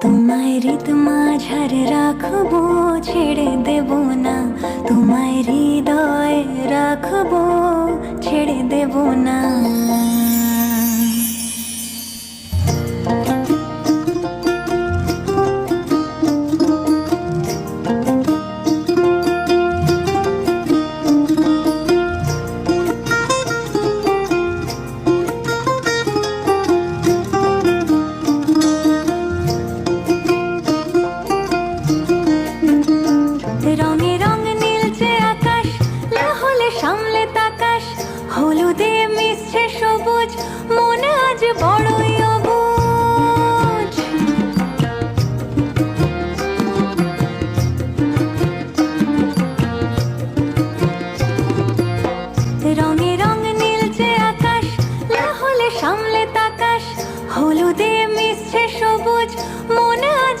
তোমায় হৃদ মাঝার রাখব ছেড়ে দেব না। তোমায় হৃদয় রাখব ছেড়ে দেব না। মিশছে সবুজ, মনে আজ বড়ই আকাশ না হলে সামলে তাকাশ, হলুদে মিশছে সবুজ, মনে আজ